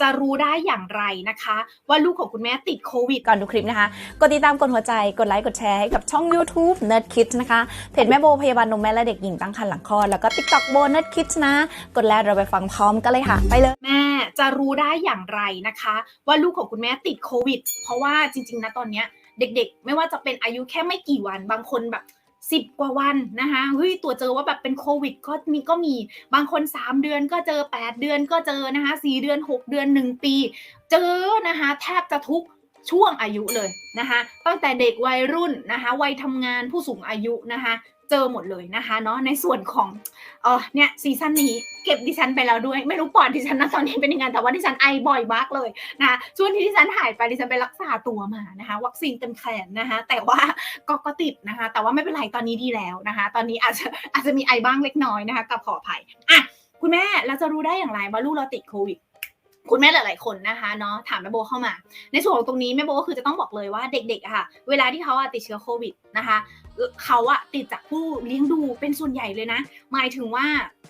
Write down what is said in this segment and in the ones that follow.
จะรู้ได้อย่างไรนะคะ ว่าลูกของคุณแม่ติดโควิด ก่อนดูคลิปนะคะกดติดตามกดหัวใจกดไลค์กดแชร์ให้กับช่อง YouTube Nerd Kids นะคะเพจแม่โบพยาบาลนมแม่และเด็กหญิงตั้งครรภ์หลังคลอดแล้วก็ TikTok โบ Nerd Kids นะ กดแล้วเราไปฟังพร้อมกันเลยค่ะ ไปเลยแม่จะรู้ได้อย่างไรนะคะ ว่าลูกของคุณแม่ติดโควิด เพราะว่าจริงๆนะตอนเนี้ยเด็กๆ ไม่ว่าจะเป็นอายุแค่ไม่กี่วัน บางคนแบบ สิบกว่าวันนะคะเฮ้ยตัวเจอว่าแบบเป็นโควิดก็มีก็มีบางคน 3 เดือนก็เจอ 8 เดือนก็เจอนะคะ 4 เดือน 6 เดือน 1 ปี เจอนะคะแทบจะทุก ช่วงอายุเลยนะคะตั้งแต่เด็กวัยรุ่นนะคะวัยทำงานผู้สูงอายุนะคะเจอหมดเลยนะคะเนาะในส่วนของเออเนี่ยซีซั่นนี้เก็บดิฉันไปแล้วด้วย ไม่รู้ปอดดิฉันนะตอนนี้เป็นยังไงแต่ว่าดิฉันไอบ่อยมากเลยนะคะช่วงที่ดิฉันหายไปดิฉันไปรักษาตัวมานะคะ วัคซีนเต็มแขนนะคะแต่ว่าก็ก็ติดนะคะ แต่ว่าไม่เป็นไรตอนนี้ดีแล้วนะคะ ตอนนี้อาจจะอาจจะมีไอบ้างเล็กน้อยนะคะกับขออภัยอะคุณแม่เราจะรู้ได้อย่างไรว่าลูกเราติดโควิด คุณแม่หลาย ๆ คนนะคะเนาะถามแม่โบเข้ามา ในส่วนของตรงนี้แม่โบก็คือจะต้องบอกเลยว่าเด็กๆอะค่ะ เวลาที่เขาติดเชื้อโควิด นะคะเขาอะติดจากผู้เลี้ยงดูเป็นส่วนใหญ่เลยนะ หมายถึงว่า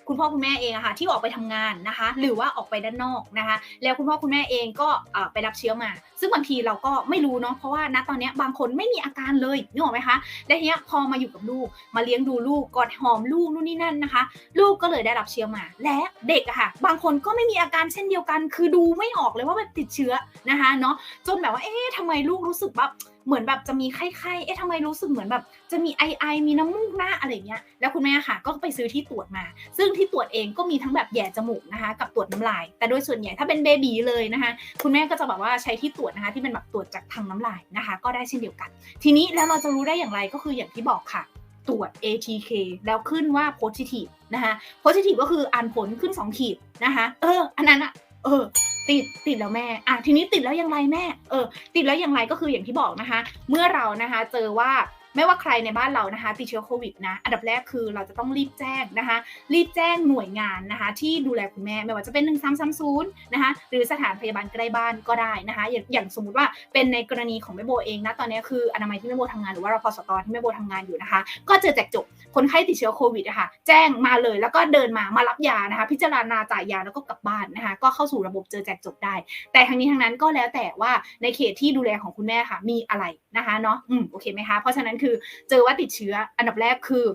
คุณพ่อคุณแม่เองอะค่ะที่ออกไปทำงานนะคะ หรือว่าออกไปด้านนอกนะคะ แล้วคุณพ่อคุณแม่เองก็ไปรับเชื้อมา ซึ่งบางทีเราก็ไม่รู้เนาะเพราะว่าณตอนนี้บางคนไม่มีอาการเลยนึกออกไหมคะแล้วทีนี้พอมาอยู่กับลูกมาเลี้ยงดูลูกกอดหอมลูกนู่นนี่นั่นนะคะ ลูกก็เลยได้รับเชื้อมา และเด็กอะค่ะ บางคนก็ไม่มีอาการเช่นเดียวกัน คือดูไม่ออกเลยว่าแบบติดเชื้อนะคะเนาะจนแบบว่าเอ๊ะทำไมลูกรู้สึกแบบ เหมือนแบบจะมีไข้ๆ เอ๊ะทำไมรู้สึกเหมือนแบบ จะมีไอไอมีน้ำมูกหน้าอะไรเงี้ย แล้วคุณแม่ค่ะ ก็ไปซื้อที่ตรวจมา ซึ่งที่ตรวจเองก็มีทั้งแบบแย่จมูกนะคะ กับตรวจน้ำลาย แต่โดยส่วนใหญ่ถ้าเป็นเบบีเลยนะคะ คุณแม่ก็จะแบบว่าใช้ที่ตรวจนะคะ ที่เป็นแบบตรวจจากทางน้ำลายนะคะ ก็ได้เช่นเดียวกัน ทีนี้แล้วเราจะรู้ได้อย่างไรก็คืออย่างที่บอกค่ะตรวจ ATK แล้วขึ้นว่า positive นะคะ positive ก็คืออ่านผลขึ้น 2 ขีดนะคะ เออ อันนั้นอะเออ ติดติดแล้วแม่อะทีนี้ติดแล้วยังไรแม่เออติดแล้วยังไรก็คืออย่างที่บอกนะคะ เมื่อเรานะคะ เจอว่า ไม่ว่าใครในบ้านเรานะคะติดเชื้อโควิดนะอันดับแรกคือเราจะต้องรีบแจ้งนะคะรีบแจ้งหน่วยงานนะคะที่ดูแลคุณแม่ไม่ว่าจะเป็น1 3 3 0นะคะหรือสถานพยาบาลใกล้บ้านก็ได้นะคะอย่างอย่างสมมุติว่าเป็นในกรณีของแม่โบเองนะตอนนี้คืออนามัยที่แม่โบทำงานหรือว่าเราพสตที่แม่โบทำงานอยู่นะคะ ก็เจอแจกจบคนไข้ติดเชื้อโควิดอะคะแจ้งมาเลยแล้วก็เดินมามารับยานะคะ พิจารณาจ่ายยาแล้วก็กลับบ้านนะคะ ก็เข้าสู่ระบบเจอแจกจบได้ แต่ทั้งนี้ทั้งนั้นก็แล้วแต่ว่าในเขตที่ดูแลของคุณแม่ค่ะมีอะไรนะคะเนาะอืมโอเคไหมคะเพราะฉะนั้นคือ เจอว่าติดเชื้ออันดับแรกคือ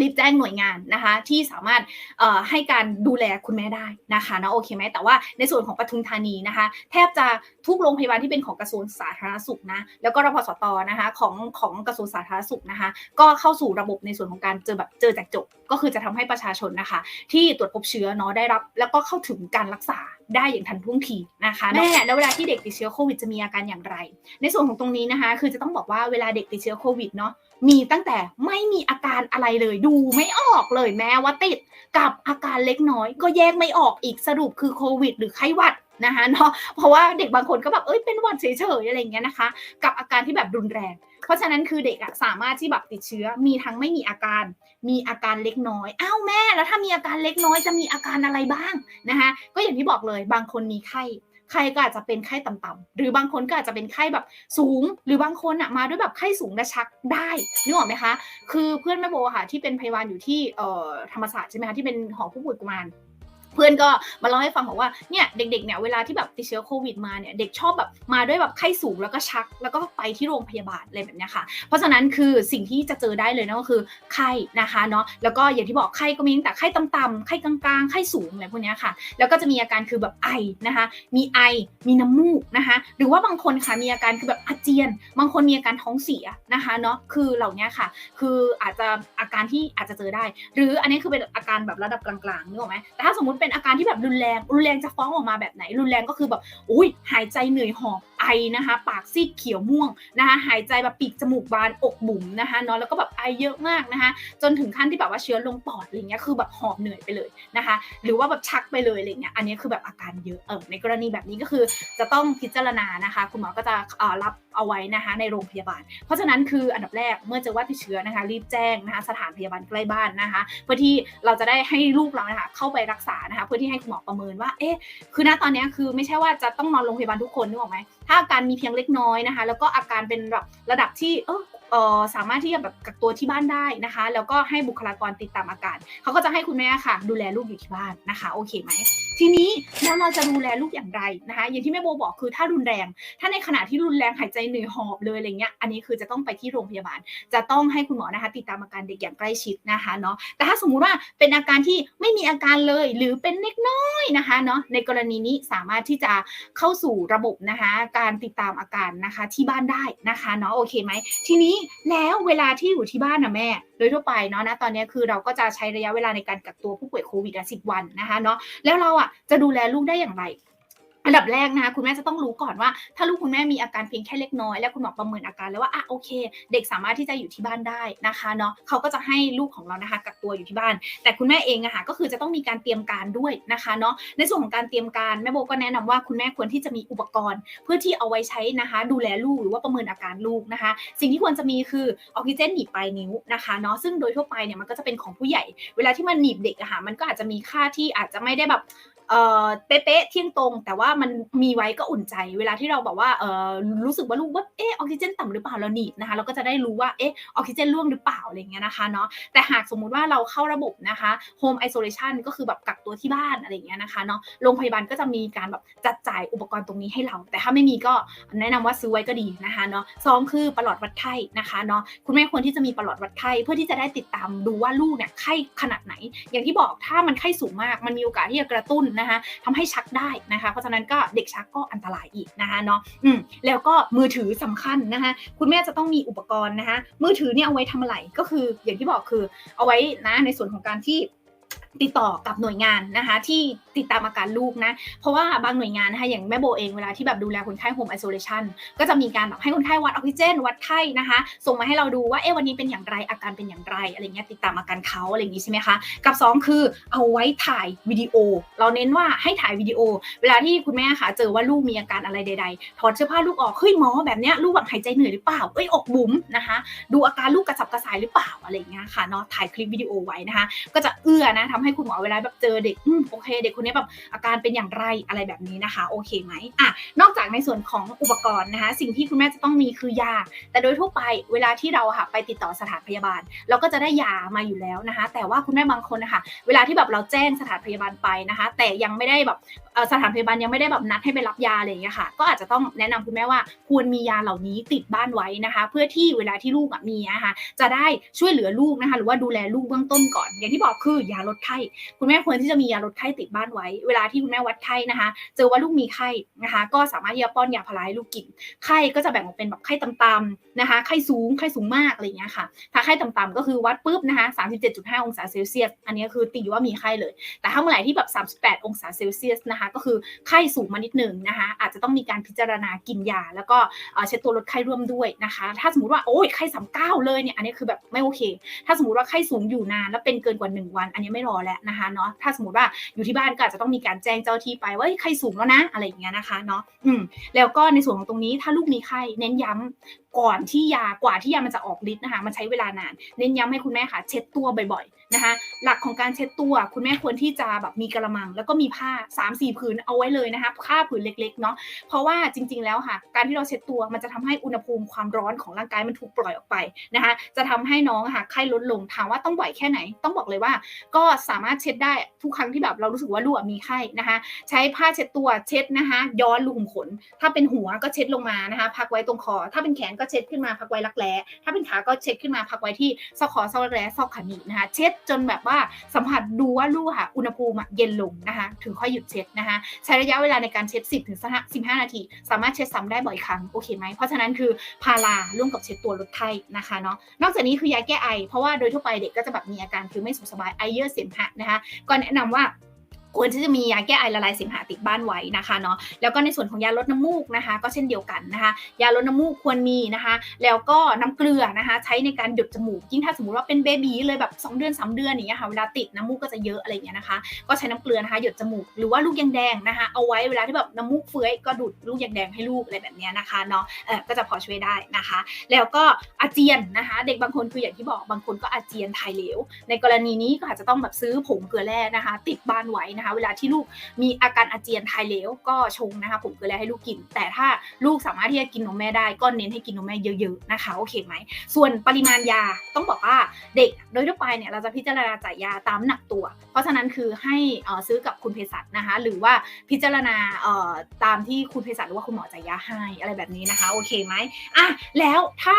รีบแจ้งหน่วยงานนะคะที่สามารถเอ่อให้การดูแลคุณแม่ได้นะคะเนาะโอเคไหมแต่ว่าในส่วนของปทุมธานีนะคะ แทบจะทุกโรงพยาบาลที่เป็นของกระทรวงสาธารณสุขนะแล้วก็รพสตนะคะของของกระทรวงสาธารณสุขนะคะ ก็เข้าสู่ระบบในส่วนของการเจอแบบเจอแจกจบ ก็คือจะทำให้ประชาชนนะคะ ที่ตรวจพบเชื้อเนาะได้รับ แล้วก็เข้าถึงการรักษาได้อย่างทันท่วงทีนะคะแม่แล้วเวลาที่เด็กติดเชื้อโควิดจะมีอาการอย่างไร ในส่วนของตรงนี้นะคะ คือจะต้องบอกว่าเวลาเด็กติดเชื้อโควิดเนาะ มีตั้งแต่ไม่มีอาการอะไรเลยดูไม่ออกเลยแม้ว่าติดกับอาการเล็กน้อย ก็แยกไม่ออกอีกสรุปคือโควิด หรือไข้หวัดนะคะเนาะเพราะว่าเด็กบางคนก็แบบเอ้ยเป็นหวัดเฉยๆอะไรอย่างเงี้ยนะคะ กับอาการที่แบบรุนแรง เพราะฉะนั้นคือเด็กอะสามารถที่แบบติดเชื้อมีทั้งไม่มีอาการ มีอาการเล็กน้อยอ้าวแม่แล้วถ้ามีอาการเล็กน้อยจะมีอาการอะไรบ้างนะคะก็อย่างที่บอกเลยบางคนมีไข้ ไข้ก็อาจจะเป็นไข้ต่ำๆหรือบางคนก็อาจจะเป็นไข้แบบสูง หรือบางคนอะมาด้วยแบบไข้สูงและชักได้นึกออกไหมคะ คือเพื่อนแม่โบะค่ะที่เป็นพยาบาลอยู่ที่เอ่อธรรมศาสตร์ใช่ไหมคะที่เป็นหอผู้ป่วยกุมาร เพื่อนก็มาเล่าให้ฟังบอกว่าเนี่ยเด็กๆเนี่ยเวลาที่แบบติดเชื้อโควิดมาเนี่ยเด็กชอบแบบมาด้วยแบบไข้สูงแล้วก็ชัก แล้วก็ไปที่โรงพยาบาลอะไรแบบเนี้ยค่ะ เพราะฉะนั้นคือสิ่งที่จะเจอได้เลยนะก็คือไข้นะคะเนาะแล้วก็อย่างที่บอกไข้ก็มีตั้งแต่ไข้ต่ำๆไข้กลางๆไข้สูงอะไรพวกเนี้ยค่ะ แล้วก็จะมีอาการคือแบบไอนะคะ มีไอมีน้ำมูกนะคะ หรือว่าบางคนค่ะมีอาการคือแบบอาเจียน บางคนมีอาการท้องเสียนะคะเนาะคือเหล่านี้ค่ะ คืออาจจะอาการที่อาจจะเจอได้ หรืออันนี้คือเป็นอาการแบบระดับกลางๆนึกออกไหมแต่ถ้าสมมติเป็นอาการที่แบบรุนแรง รุนแรงจะฟ้องออกมาแบบไหน รุนแรงก็คือแบบอุ้ยหายใจเหนื่อยหอบ ไอนะคะ ปากซีดเขียวม่วงนะคะ หายใจแบบปีกจมูกบานอกบุ๋มนะคะเนาะแล้วก็แบบไอเยอะมากนะคะ จนถึงขั้นที่แบบว่าเชื้อลงปอดอะไรเงี้ยคือแบบหอบเหนื่อยไปเลยนะคะ หรือว่าแบบชักไปเลยอะไรเงี้ยอันนี้คือแบบอาการเยอะเออในกรณีแบบนี้ก็คือจะต้องพิจารณานะคะ คุณหมอก็จะรับเอาไว้นะคะในโรงพยาบาล เพราะฉะนั้นคืออันดับแรกเมื่อเจอว่าติดเชื้อนะคะ รีบแจ้งนะคะสถานพยาบาลใกล้บ้านนะคะ เพื่อที่เราจะได้ให้ลูกเรานะคะเข้าไปรักษานะคะ เพื่อที่ให้คุณหมอประเมินว่าเอ๊ะคือณตอนนี้คือไม่ใช่ว่าจะต้องนอนโรงพยาบาลทุกคนนึกออกไหมถ้าอาการมีเพียงเล็กน้อยนะคะ แล้วก็อาการเป็นแบบระดับที่เออ สามารถที่จะแบบกักตัวที่บ้านได้นะคะ แล้วก็ให้บุคลากรติดตามอาการเขาก็จะให้คุณแม่ค่ะ ดูแลลูกอยู่ที่บ้านนะคะ โอเคไหมทีนี้แล้วเราจะดูแลลูกอย่างไรนะคะ อย่างที่แม่โบบอกคือถ้ารุนแรง ถ้าในขณะที่รุนแรงหายใจเหนื่อยหอบเลยอะไรเงี้ยอันนี้คือจะต้องไปที่โรงพยาบาล จะต้องให้คุณหมอนะคะ ติดตามอาการเด็กอย่างใกล้ชิดนะคะเนาะแต่ถ้าสมมุติว่าเป็นอาการที่ไม่มีอาการเลย หรือเป็นเล็กน้อยนะคะเนาะในกรณีนี้สามารถที่จะเข้าสู่ระบบนะคะ การติดตามอาการนะคะที่บ้านได้นะคะเนาะโอเคไหมทีนี้แล้วเวลาที่อยู่ที่บ้านนะแม่ โดยทั่วไปเนาะนะตอนนี้คือเราก็จะใช้ระยะเวลาในการกักตัวผู้ป่วยโควิดสิบวันนะคะเนาะแล้วเราอะจะดูแลลูกได้อย่างไร อันดับแรกนะคะคุณแม่จะต้องรู้ก่อนว่า ถ้าลูกคุณแม่มีอาการเพียงแค่เล็กน้อยแล้วคุณหมอประเมินอาการแล้วว่าอะโอเค เด็กสามารถที่จะอยู่ที่บ้านได้นะคะเนาะเขาก็จะให้ลูกของเรานะคะกักตัวอยู่ที่บ้าน แต่คุณแม่เองอะค่ะก็คือจะต้องมีการเตรียมการด้วยนะคะเนาะในส่วนของการเตรียมการแม่โบก็แนะนำว่าคุณแม่ควรที่จะมีอุปกรณ์ เพื่อที่เอาไว้ใช้นะคะ ดูแลลูกหรือว่าประเมินอาการลูกนะคะ สิ่งที่ควรจะมีคือออกซิเจนหนีบปลายนิ้วนะคะเนาะซึ่งโดยทั่วไปเนี่ยมันก็จะเป็นของผู้ใหญ่ เวลาที่มันหนีบเด็กอะค่ะมันก็อาจจะมีค่าที่อาจจะไม่ได้แบบ เป๊ะๆเที่ยงตรง แต่ว่ามันมีไว้ก็อุ่นใจ เวลาที่เราแบบว่าเออรู้สึกว่าลูกว่าเออออกซิเจนต่ำหรือเปล่าเราหนีบนะคะเราก็จะได้รู้ว่าเออออกซิเจนร่วงหรือเปล่าอะไรเงี้ยนะคะเนาะแต่หากสมมุติว่าเราเข้าระบบนะคะ home isolation ก็คือแบบกักตัวที่บ้านอะไรเงี้ยนะคะเนาะโรงพยาบาลก็จะมีการแบบจัดจ่ายอุปกรณ์ตรงนี้ให้เรา แต่ถ้าไม่มีก็แนะนำว่าซื้อไว้ก็ดีนะคะเนาะสองคือประหลอดวัดไข้นะคะเนาะคุณแม่ควรที่จะมีประหลอดวัดไข้เพื่อที่จะได้ติดตามดูว่าลูกเนี่ยไข้ขนาดไหน อย่างที่บอกถ้ามันไข้สูงมากมันมีโอกาสที่จะกระตุ้นนะคะทำให้ชักได้นะคะ เพราะฉะนั้นก็เด็กชักก็อันตรายอีกนะคะเนาะอืมแล้วก็มือถือสำคัญนะคะคุณแม่จะต้องมีอุปกรณ์นะคะมือถือเนี่ยเอาไว้ทำอะไรก็คืออย่างที่บอกคือเอาไว้นะในส่วนของการที่ ติดต่อกับหน่วยงานนะคะ ที่ติดตามอาการลูกนะ เพราะว่าบางหน่วยงานนะคะอย่างแม่โบเองเวลาที่แบบดูแลคนไข้โฮมไอโซเลชันก็จะมีการแบบให้คนไข้วัดออกซิเจน วัดไข้นะคะ ส่งมาให้เราดูว่าเอ๊ะวันนี้เป็นอย่างไรอาการเป็นอย่างไรอะไรเงี้ยติดตามอาการเขาอะไรอย่างนี้ใช่ไหมคะ กับ 2 คือเอาไว้ถ่ายวิดีโอ เราเน้นว่าให้ถ่ายวิดีโอ เวลาที่คุณแม่ค่ะเจอว่าลูกมีอาการอะไรใด ๆ ถอดเสื้อผ้าลูกออกเฮ้ยหมอแบบเนี้ยลูกแบบหายใจเหนื่อยหรือเปล่าเอ้ยอกบุ๋มนะคะ ดูอาการลูกกระสับกระส่ายหรือเปล่าอะไรเงี้ยค่ะเนาะถ่ายคลิปวิดีโอไว้นะคะ ก็จะเอื้อนะทำใให้คุณหมอเวลาแบบเจอเด็กโอเค เด็กคนนี้แบบอาการเป็นอย่างไรอะไรแบบนี้นะคะ โอเคไหมอะนอกจากในส่วนของอุปกรณ์นะคะ สิ่งที่คุณแม่จะต้องมีคือยา แต่โดยทั่วไปเวลาที่เราค่ะไปติดต่อสถานพยาบาล เราก็จะได้ยามาอยู่แล้วนะคะ แต่ว่าคุณแม่บางคนนะคะเวลาที่แบบเราแจ้งสถานพยาบาลไปนะคะ แต่ยังไม่ได้แบบสถานพยาบาลยังไม่ได้แบบนัดให้ไปรับยาอะไรอย่างเงี้ยค่ะ ก็อาจจะต้องแนะนำคุณแม่ว่าควรมียาเหล่านี้ติดบ้านไว้นะคะ เพื่อที่เวลาที่ลูกมีนะคะจะได้ช่วยเหลือลูกนะคะ หรือว่าดูแลลูกเบื้องต้นก่อน อย่างที่บอกคือยาลดไข้ คุณแม่ควรที่จะมียาลดไข้ติดบ้านไว้ เวลาที่คุณแม่วัดไข้นะคะ เจอว่าลูกมีไข้นะคะ ก็สามารถที่จะป้อนยาพาราให้ลูกกิน ไข้ก็จะแบ่งออกเป็นแบบไข้ต่ำๆนะคะ ไข้สูง ไข้สูงมากอะไรเงี้ยค่ะ ถ้าไข้ต่ำๆก็คือวัดปุ๊บนะคะ37.5 องศาเซลเซียส อันนี้คือตีว่ามีไข้เลย แต่ถ้าเมื่อไหร่ที่แบบ 38 องศาเซลเซียสนะคะ ก็คือไข้สูงมานิดหนึ่งนะคะ อาจจะต้องมีการพิจารณากินยา แล้วก็เช็ดตัวลดไข้ร่วมด้วยนะคะ ถ้าสมมติว่าโอ้ยไข้39เลยเนี่ย อันนี้คือแบบไม่โอเค ถ้าสมมติว่าไข้สูงอยู่นานแล้วเป็นเกินกว่า 1 วัน อันนี้ไม่รอแล้วนะคะเนาะถ้าสมมติว่าอยู่ที่บ้านก็อาจจะต้องมีการแจ้งเจ้าที่ไปว่าเฮ้ยไข้สูงแล้วนะอะไรอย่างเงี้ยนะคะเนาะอืมแล้วก็ในส่วนของตรงนี้ถ้าลูกมีไข้เน้นย้ำก่อนที่ยากว่าที่ยามันจะออกฤทธิ์นะคะมันใช้เวลานาน เน้นย้ำให้คุณแม่ค่ะ เช็ดตัวบ่อย นะคะ หลักของการเช็ดตัว คุณแม่ควรที่จะแบบมีกระมัง แล้วก็มีผ้า3ามสี่ผืนเอาไว้เลยนะคะผ้าผืนเล็กๆเนาะเพราะว่าจริง ๆ แล้วค่ะ การที่เราเช็ดตัวมันจะทำให้อุณหภูมิความร้อนของร่างกายมันถูกปล่อยออกไปนะคะจะทำให้น้องค่ะไข้ลดลงถามว่าต้องบ่อยแค่ไหน ต้องบอกเลยว่า ก็สามารถเช็ดได้ทุกครั้งที่แบบเรารู้สึกว่าลูกมีไข้นะคะ ใช้ผ้าเช็ดตัวเช็ดนะคะย้อนรูขุมขน ถ้าเป็นหัวก็เช็ดลงมานะคะ พักไว้ตรงคอ ถ้าเป็นแขนก็เช็ดขึ้นมาพักไว้รักแร้ถ้าเป็นขาก็เช็ดขึ้นมาพักไว้ที่ซอกคอซอกรักแร้ซอกขาหนีบนะคะ เช็ดจนแบบว่าสัมผัสดูว่าลูกค่ะอุณหภูมิเย็นลงนะคะถึงค่อยหยุดเช็ดนะคะใช้ระยะเวลาในการเช็ด 10ถึง15 นาที สามารถเช็ดซ้ำได้บ่อยครั้งโอเคไหมเพราะฉะนั้นคือพาราร่วมกับเช็ดตัวลดไข้นะคะเนาะนอกจากนี้คือยาแก้ไอ เพราะว่าโดยทั่วไปเด็กก็จะแบบมีอาการคือไม่สุขสบายไอเยอะเสมหะนะคะก็แนะนำว่า ควรที่จะมียาแก้ไอละลายเสมหะติดบ้านไว้นะคะเนาะแล้วก็ในส่วนของยาลดน้ำมูกนะคะ ก็เช่นเดียวกันนะคะ ยาลดน้ำมูกควรมีนะคะ แล้วก็น้ำเกลือนะคะ ใช้ในการหยดจมูกยิ่งถ้าสมมติว่าเป็นเบบีเลยแบบ2เดือน3เดือนอย่างเงี้ยค่ะเวลาติดน้ำมูกก็จะเยอะอะไรเงี้ยนะคะ ก็ใช้น้ำเกลือนะคะหยดจมูกหรือว่าลูกยางแดงนะคะ เอาไว้เวลาที่แบบน้ำมูกเฟ้ยก็ดูดลูกยางแดงให้ลูกอะไรแบบเนี้ยนะคะเนาะเออก็จะพอช่วยได้นะคะ แล้วก็อาเจียนนะคะ เด็กบางคนคืออย่างที่บอกบางคนก็อาเจียนถ่ายเหลว ในกรณีนี้ก็อาจจะต้องแบบซื้อผงเกลือแร่นะคะ ติดบ้านไว้นะคะเวลาที่ลูกมีอาการอาเจียนทายเหลวก็ชงนะคะผมเกลือแร่ให้ลูกกิน แต่ถ้าลูกสามารถที่จะกินนมแม่ได้ก็เน้นให้กินนมแม่เยอะๆนะคะโอเคไหมส่วนปริมาณยาต้องบอกว่าเด็กโดยทั่วไปเนี่ยเราจะพิจารณาจ่ายยาตามน้ำหนักตัว เพราะฉะนั้นคือให้ซื้อกับคุณเภสัชนะคะ หรือว่าพิจารณาตามที่คุณเภสัชหรือว่าคุณหมอจ่ายยาให้อะไรแบบนี้นะคะโอเคไหมอะแล้วถ้า